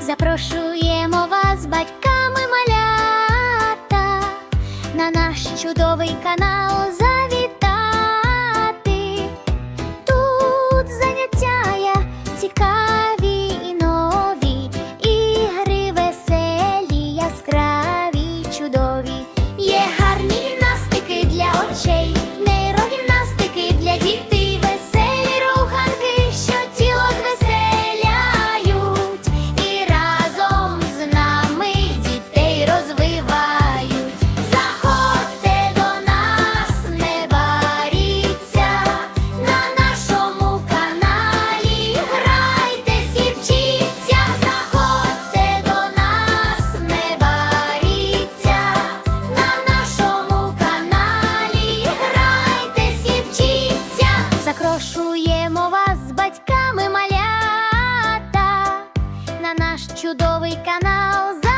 запрошуємо вас батьками малята на наш чудовий канал. Закрошуємо вас з батьками малята на наш чудовий канал.